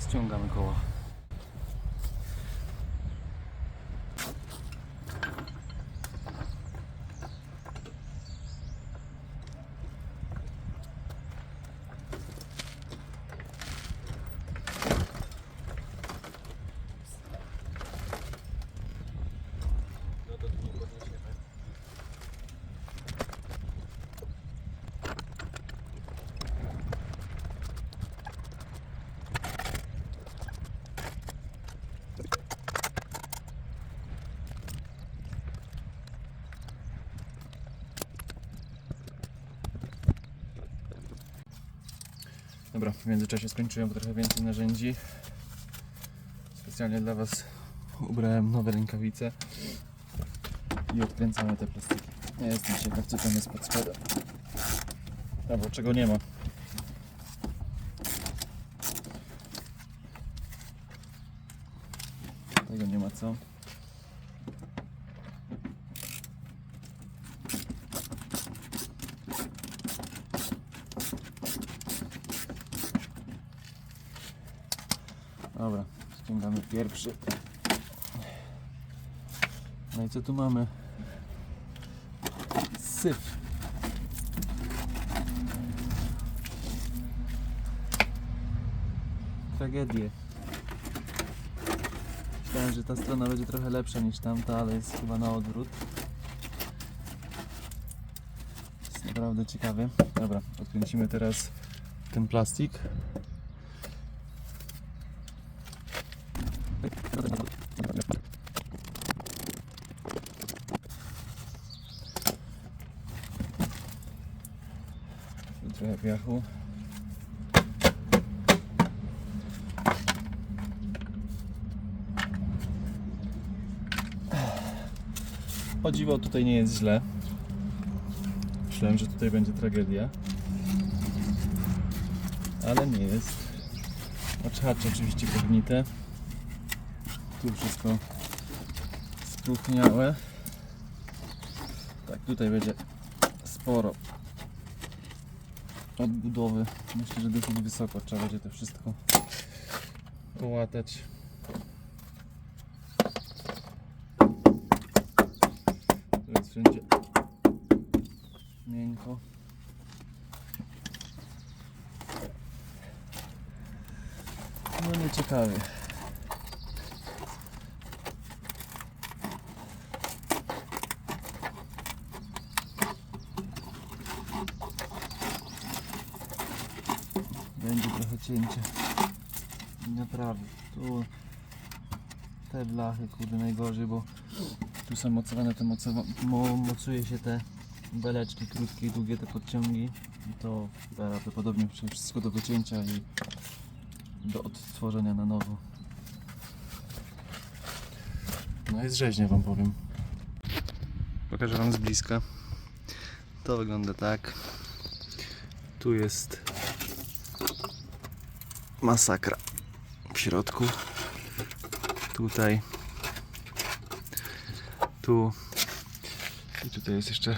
Ściągamy koła. Dobra, w międzyczasie skończyłem trochę więcej narzędzi. Specjalnie dla Was ubrałem nowe rękawice i odkręcamy te plastiki. Nie jestem ciekaw, co tam jest pod spodem. Albo czego nie ma. Tego nie ma co. Dobra, ściągamy pierwszy. No i co tu mamy? Syf. Tragedię. Myślałem, że ta strona będzie trochę lepsza niż tamta, ale jest chyba na odwrót. Jest naprawdę ciekawy. Dobra, odkręcimy teraz ten plastik. Tu Trochę piachu. O dziwo tutaj nie jest źle. Myślałem, że tutaj będzie tragedia. Ale nie jest. Oczhacze oczywiście pognite. Tu wszystko spróchniałe. Tak, tutaj będzie sporo odbudowy. Myślę, że dosyć wysoko trzeba będzie to wszystko połatać. Tu jest wszędzie miękko. No nieciekawie. Będzie trochę cięcie. I Naprawdę. Tu te blachy, kurde, najgorzej, bo tu są mocowane, te mo, mocuje się te beleczki krótkie i długie, te podciągi. To prawdopodobnie wszystko do wycięcia i do odtworzenia na nowo. No jest rzeźnie wam powiem. Pokażę wam z bliska. To wygląda tak. Tu jest masakra w środku. Tutaj. Tu. I tutaj jest jeszcze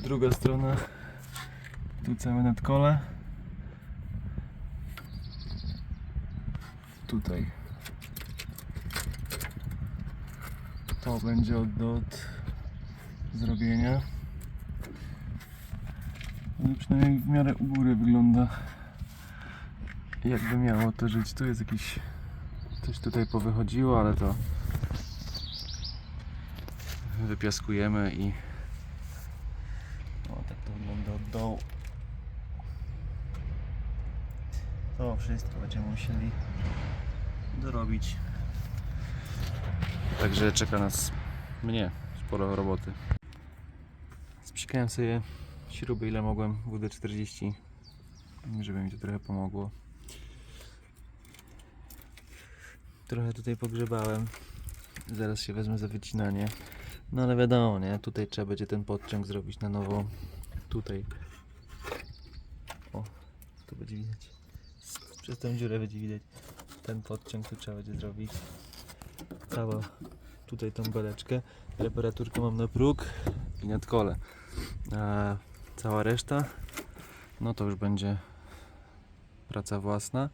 druga strona. Tu całe nadkole. Tutaj. To będzie od, od zrobienia. Ale przynajmniej w miarę u góry wygląda jakby miało to żyć. Tu jest jakiś coś tutaj powychodziło, ale to wypiaskujemy i o tak to wygląda od dołu. To wszystko będziemy musieli dorobić. Także czeka nas mnie sporo roboty. Spsikałem sobie śruby ile mogłem WD-40 żeby mi to trochę pomogło. Trochę tutaj pogrzebałem. Zaraz się wezmę za wycinanie. No ale wiadomo, nie? Tutaj trzeba będzie ten podciąg zrobić na nowo. Tutaj. O, tu będzie widać. Przez tę dziurę będzie widać. Ten podciąg tu trzeba będzie zrobić. Cała tutaj tą beleczkę. Temperaturkę mam na próg i nad kole. A cała reszta, no to już będzie praca własna.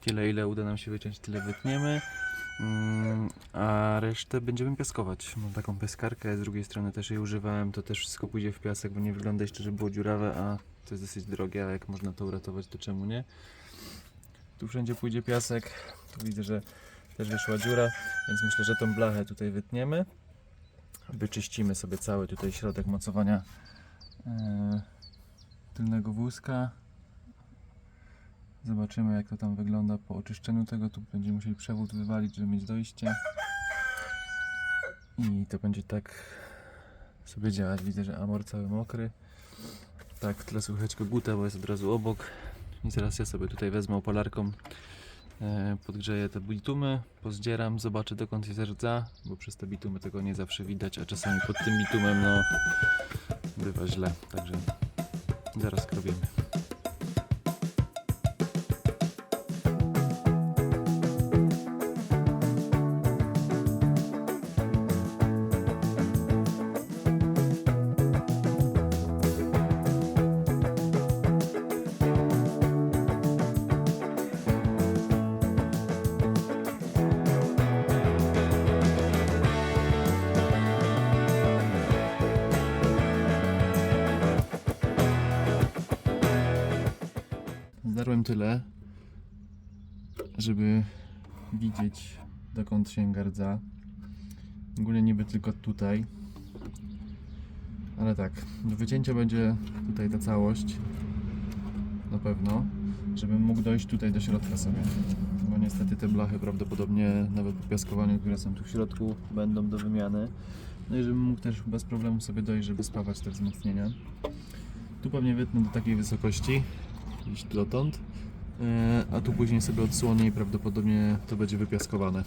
Tyle ile uda nam się wyciąć, tyle wytniemy. Mm, A resztę będziemy piaskować. Mam taką piaskarkę, z drugiej strony też jej używałem. To też wszystko pójdzie w piasek, bo nie wygląda jeszcze, żeby było dziurawe, a to jest dosyć drogie, ale jak można to uratować, to czemu nie? Tu wszędzie pójdzie piasek. Tu widzę, że też wyszła dziura, więc myślę, że tą blachę tutaj wytniemy. Wyczyścimy sobie cały tutaj środek mocowania e, tylnego wózka. Zobaczymy jak to tam wygląda po oczyszczeniu tego. Tu będziemy musieli przewód wywalić, żeby mieć dojście. I to będzie tak sobie działać. Widzę, że amor cały mokry. Tak, w tle słychać kogutę, bo jest od razu obok. I zaraz ja sobie tutaj wezmę opalarką, e, podgrzeję te bitumy, pozdzieram, zobaczę dokąd jest rdza, bo przez te bitumy tego nie zawsze widać, a czasami pod tym bitumem no bywa źle. Także zaraz krobimy. Zdarłem tyle, żeby widzieć dokąd sięga rdza. Ogólnie niby tylko tutaj. Ale tak, do wycięcia będzie tutaj ta całość. Na pewno. Żebym mógł dojść tutaj do środka sobie. Bo niestety te blachy prawdopodobnie nawet po piaskowaniu, które są tu w środku, będą do wymiany. No i żebym mógł też bez problemu sobie dojść, żeby spawać te wzmocnienia. Tu pewnie wytnę do takiej wysokości, iść dotąd. E, A tu później sobie odsłonię i prawdopodobnie to będzie wypiaskowane.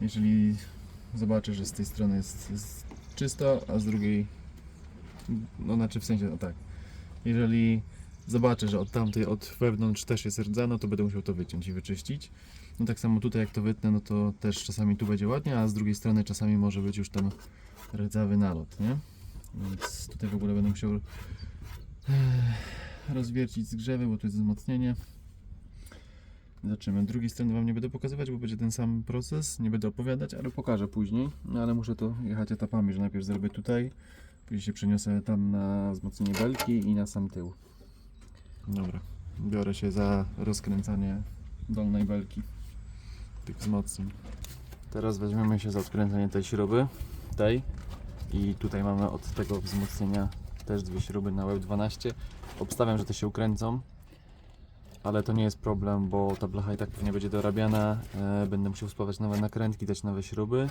Jeżeli zobaczę, że z tej strony jest, jest czysto, a z drugiej, no znaczy w sensie, no tak. Jeżeli zobaczę, że od tamtej, od wewnątrz też jest rdza, no to będę musiał to wyciąć i wyczyścić. No tak samo tutaj jak to wytnę, no to też czasami tu będzie ładnie, a z drugiej strony czasami może być już tam rdzawy nalot, nie? Więc tutaj w ogóle będę musiał rozwiercić zgrzewy, bo tu jest wzmocnienie. Zobaczymy. Drugiej strony Wam nie będę pokazywać, bo będzie ten sam proces. Nie będę opowiadać, ale pokażę później. No ale muszę to jechać etapami, że najpierw zrobię tutaj, później się przeniosę tam na wzmocnienie belki i na sam tył. Dobra. Biorę się za rozkręcanie dolnej belki. Tych wzmocnień. Teraz weźmiemy się za odkręcenie tej śruby. Tej. I tutaj mamy od tego wzmocnienia też dwie śruby na łeb 12. Obstawiam, że te się ukręcą, ale to nie jest problem, bo ta blacha i tak pewnie będzie dorabiana. E, będę musiał spawać nowe nakrętki, dać nowe śruby.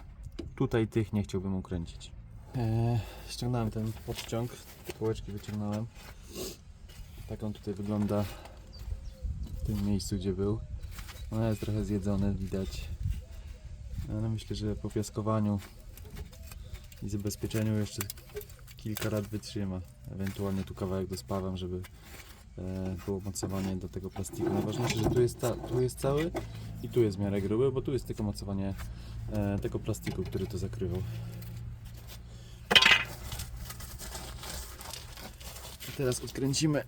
Tutaj tych nie chciałbym ukręcić. E, ściągnąłem ten podciąg, kołeczki wyciągnąłem. Tak on tutaj wygląda w tym miejscu, gdzie był. No jest trochę zjedzony, widać. Ale myślę, że po piaskowaniu i zabezpieczeniu jeszcze kilka lat wytrzyma. Ewentualnie tu kawałek dospawam, żeby e, było mocowanie do tego plastiku. Najważniejsze, że tu jest, ta, tu jest cały i tu jest w miarę gruby, bo tu jest tylko mocowanie e, tego plastiku, który to zakrywał. I teraz odkręcimy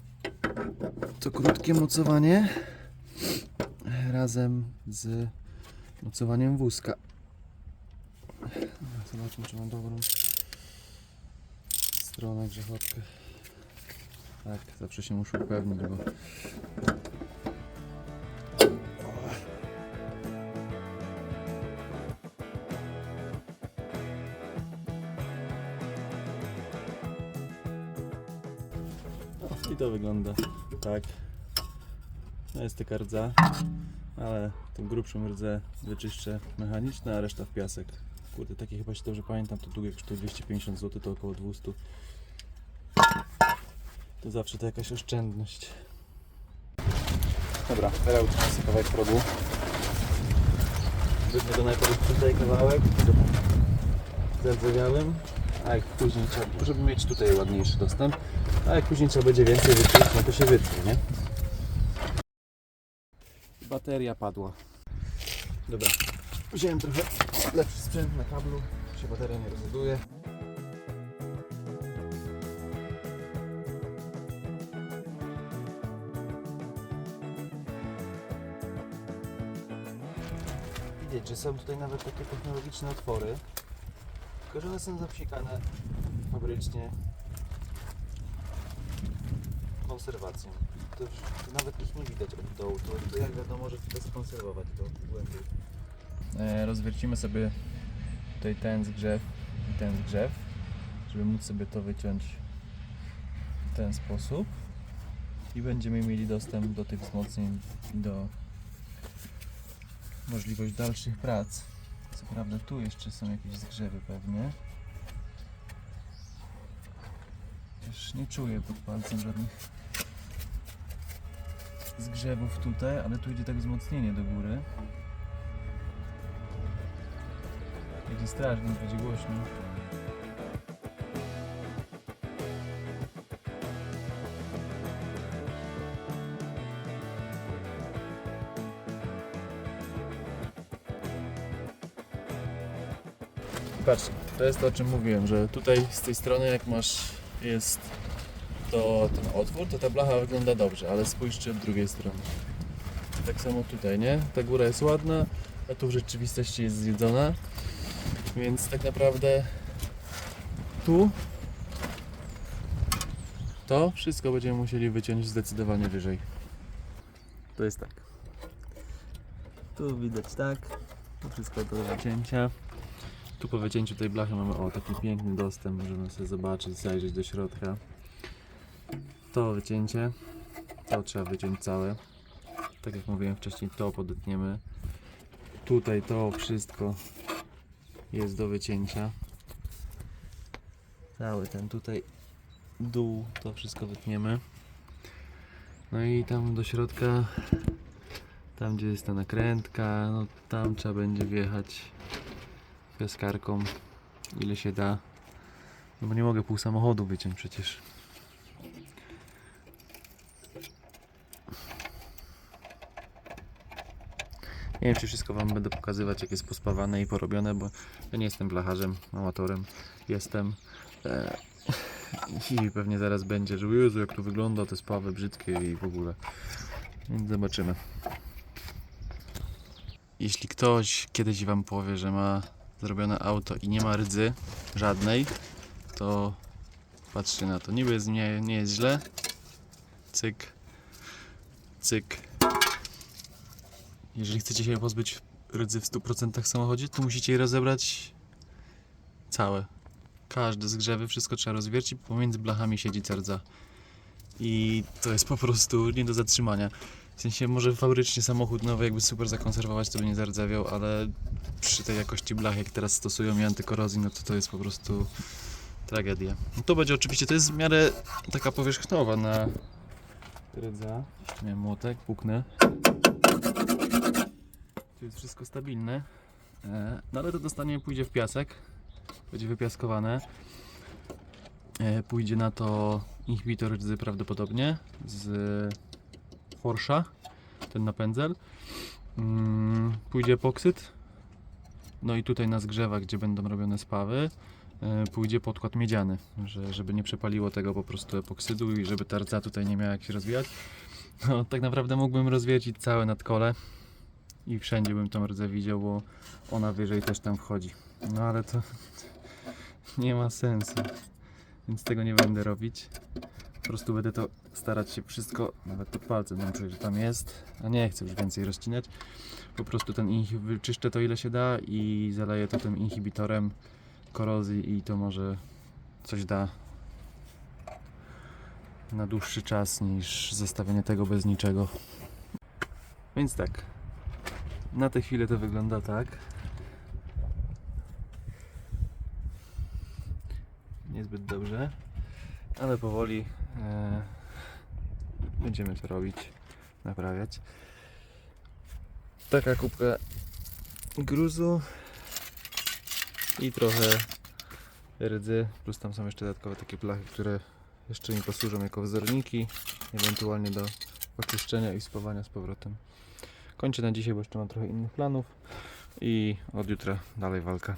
to krótkie mocowanie razem z mocowaniem wózka. Zobaczmy, czy mam dobrą stronę grzechotkę. Tak, zawsze się muszę upewnić, bo I to wygląda tak. No jest taka rdza, ale tą grubszą rdzę wyczyszczę mechanicznie, a reszta w piasek. Kurde, takie chyba się dobrze pamiętam, to długie kosztuje 250 zł, to około 200. To zawsze to jakaś oszczędność. Dobra, teraz sobie kawałek progu. Wytnę go najpierw tutaj kawałek, zardzewiałym, a jak później trzeba, żeby mieć tutaj ładniejszy dostęp, a jak później trzeba będzie więcej wytnąć, no to się wytnie, nie? Bateria padła. Dobra, wziąłem trochę lepszy sprzęt na kablu, się bateria nie rozładuje. Widać, że są tutaj nawet takie technologiczne otwory, tylko że one są zapsikane fabrycznie konserwacją. To, nawet ich nie widać od dołu, to, to jak wiadomo, że tutaj skonserwować to głębiej. Rozwiercimy sobie tutaj ten zgrzew i ten zgrzew, żeby móc sobie to wyciąć w ten sposób i będziemy mieli dostęp do tych wzmocnień i do możliwość dalszych prac. Co prawda tu jeszcze są jakieś zgrzewy pewnie. Już nie czuję pod palcem żadnych zgrzewów tutaj, ale tu idzie tak wzmocnienie do góry. Będzie strasznie, będzie głośno. Patrz, to jest to o czym mówiłem, że tutaj z tej strony jak masz jest to ten otwór, to ta blacha wygląda dobrze, ale spójrzcie od drugiej strony. Tak samo tutaj, nie? Ta góra jest ładna, a tu w rzeczywistości jest zjedzona. Więc tak naprawdę tu to wszystko będziemy musieli wyciąć zdecydowanie wyżej. To jest tak. Tu widać tak. To wszystko do wycięcia. Tu po wycięciu tej blachy mamy o taki piękny dostęp, możemy sobie zobaczyć, zajrzeć do środka. To wycięcie, to trzeba wyciąć całe. Tak jak mówiłem wcześniej, to podetniemy. Tutaj to wszystko jest do wycięcia. Cały ten tutaj dół, to wszystko wytniemy. No i tam do środka, tam gdzie jest ta nakrętka, no tam trzeba będzie wjechać piaskarką ile się da. No bo nie mogę pół samochodu wyciąć przecież. Nie wiem, czy wszystko Wam będę pokazywać, jak jest pospawane i porobione, bo ja nie jestem blacharzem, amatorem. Jestem. E, I pewnie zaraz będzie, że Jezu, jak to wygląda, te spawy brzydkie i w ogóle. Więc zobaczymy. Jeśli ktoś kiedyś Wam powie, że ma zrobione auto i nie ma rdzy żadnej, to patrzcie na to. Niby jest, nie, nie jest źle. Cyk. Cyk. Jeżeli chcecie się pozbyć rdzy w 100% w samochodzie, to musicie je rozebrać całe. Każde zgrzewy, wszystko trzeba rozwiercić, pomiędzy blachami siedzi rdza. I to jest po prostu nie do zatrzymania. W sensie może fabrycznie samochód nowy jakby super zakonserwować, to by nie zardzewiał, ale przy tej jakości blach, jak teraz stosują i antykorozji, no to to jest po prostu tragedia. No to będzie oczywiście, to jest w miarę taka powierzchnowa na. Jeszcze miałem młotek, puknę. Tu jest wszystko stabilne. E, No ale to dostanie pójdzie w piasek. Będzie wypiaskowane. E, Pójdzie na to inhibitor rdzy prawdopodobnie z Forsza, ten napędzel. Mm, Pójdzie epoksyd. No i tutaj na zgrzewach, gdzie będą robione spawy, e, pójdzie podkład miedziany, że, żeby nie przepaliło tego po prostu epoksydu i żeby ta rdza tutaj nie miała jak się rozwijać. No, tak naprawdę mógłbym rozwiercić całe nadkole i wszędzie bym tą rdzę widział, bo ona wyżej też tam wchodzi. No ale to nie ma sensu, więc tego nie będę robić. Po prostu będę to starać się wszystko, nawet pod palcem tam czuję, że tam jest, a nie chcę już więcej rozcinać. Po prostu ten inhi- wyczyszczę to ile się da i zaleję to tym inhibitorem korozji i to może coś da na dłuższy czas niż zostawienie tego bez niczego. Więc tak, na tę chwilę to wygląda tak. Niezbyt dobrze, ale powoli e, będziemy to robić, naprawiać. Taka kubka gruzu i trochę rdzy, plus tam są jeszcze dodatkowe takie blachy, które jeszcze mi posłużą jako wzorniki, ewentualnie do oczyszczenia i spawania z powrotem. Kończę na dzisiaj, bo jeszcze mam trochę innych planów i od jutra dalej walka.